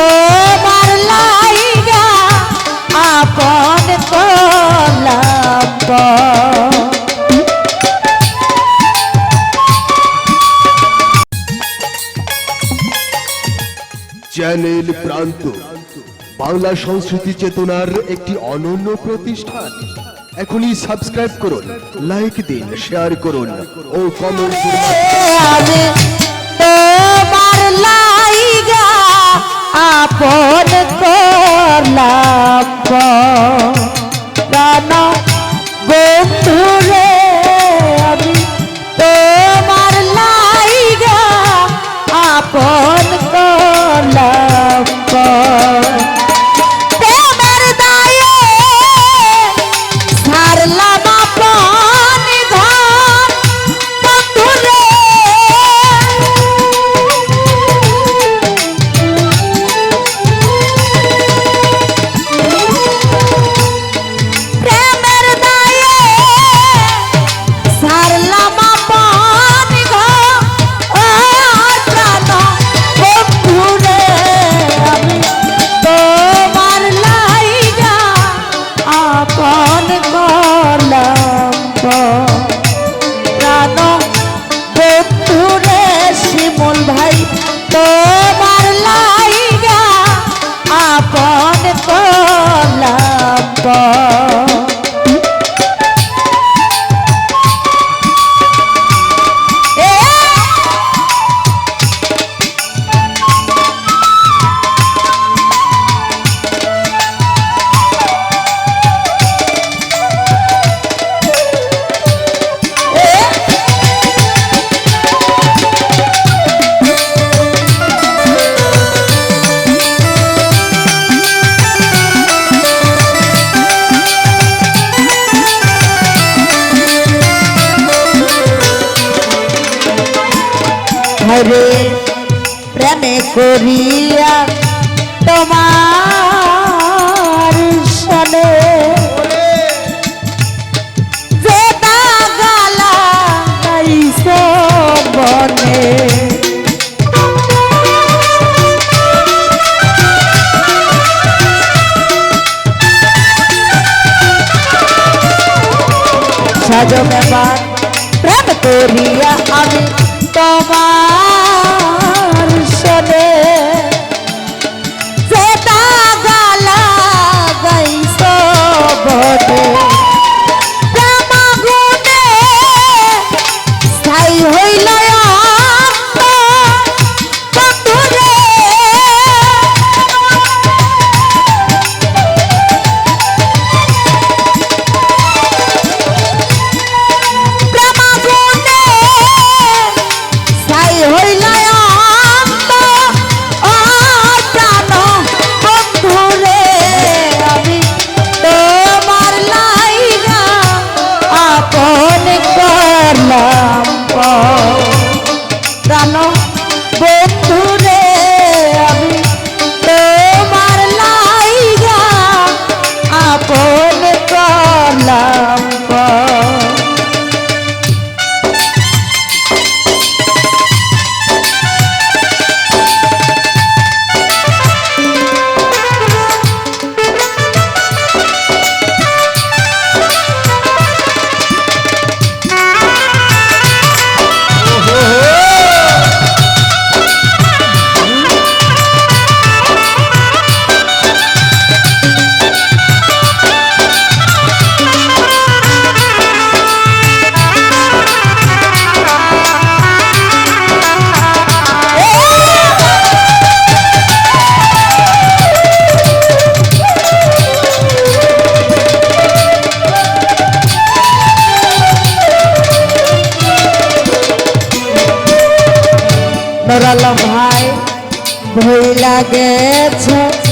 তোমার লাইগা আপন করলাম পর। চ্যানেল প্রান্ত বাংলা সংস্কৃতি চেতনার একটি অনন্য প্রতিষ্ঠান এখনই সাবস্ক্রাইব করুন লাইক দিন শেয়ার করুন ও কমেন্ট করুন আপন করলাম। তোমার করিয়া তোমার সনে যে গালা বনে। সাজনে বার প্রেম করিয়া আমি তোমার বন্ধুরে নরালম ভাই ভই লাগেছ দেয়া